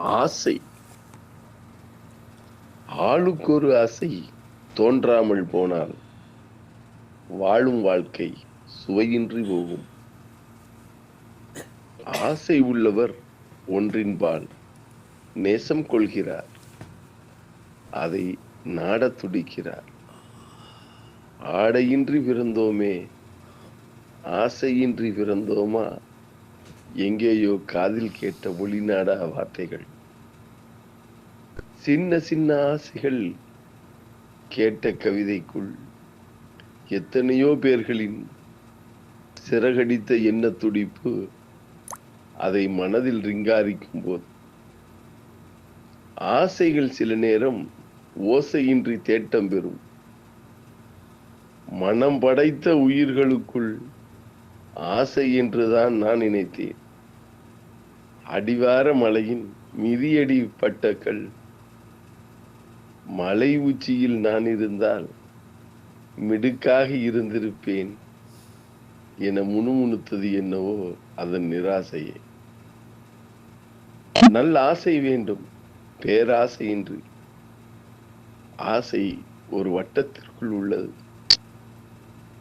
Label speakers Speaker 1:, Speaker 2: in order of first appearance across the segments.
Speaker 1: ஆசை. ஆளுக்கொரு ஆசை தோன்றாமல் போனால் வாழும் வாழ்க்கை சுவையின்றி போகும். ஆசை உள்ளவர் ஒன்றின்பால் நேசம் கொள்கிறார் அதை நாடத் துடிக்கிறார். ஆடையின்றி பிறந்தோமே ஆசையின்றி பிறந்தோமா? எங்கேயோ காதில் கேட்ட ஒளிநாடா வார்த்தைகள். சின்ன சின்ன ஆசைகள் கேட்ட கவிதைக்குள் எத்தனையோ பேர்களின் சிறகடித்த எண்ண துடிப்பு அதை மனதில் ரிங்காரிக்கும் போது. ஆசைகள் சில நேரம் ஓசையின்றி தேட்டம் பெறும். மனம் படைத்த உயிர்களுக்குள் ஆசை என்றுதான் நான் நினைத்தேன். அடிவார மலையின் மிதியடி பட்டக்கள் மலை உச்சியில் நான் இருந்தால் மிடுக்காக இருந்திருப்பேன் என முணுமுணுத்தது என்னவோ அதன் நிராசையே. நல்ல ஆசை வேண்டும் பேராசை என்று ஆசை ஒரு வட்டத்திற்குள் உள்ளது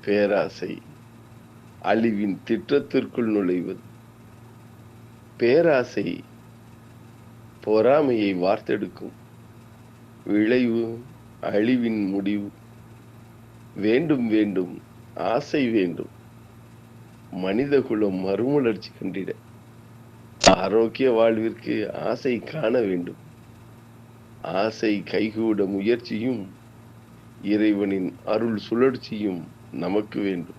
Speaker 1: பேராசை அழிவின் திட்டத்திற்குள் நுழைவது. பேராசை பொறாமையை வார்த்தெடுக்கும். விளைவு அழிவின் முடிவு. வேண்டும் வேண்டும் ஆசை வேண்டும். மனிதகுலம் மறுமலர்ச்சி கண்டிட. ஆரோக்கிய வாழ்விற்கு ஆசை காண வேண்டும். ஆசை கைகூட முயற்சியும் இறைவனின் அருள் சுழற்சியும் நமக்கு வேண்டும்.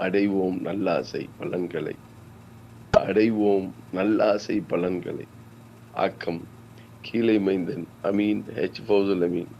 Speaker 1: அடைவோம் நல்லாசை பலன்களை. அடைவோம் நல்லாசை பலன்களை. ஆக்கம். கீழே மைந்தன். அமீன். ஹெச் ஃபௌசுல் அமீன்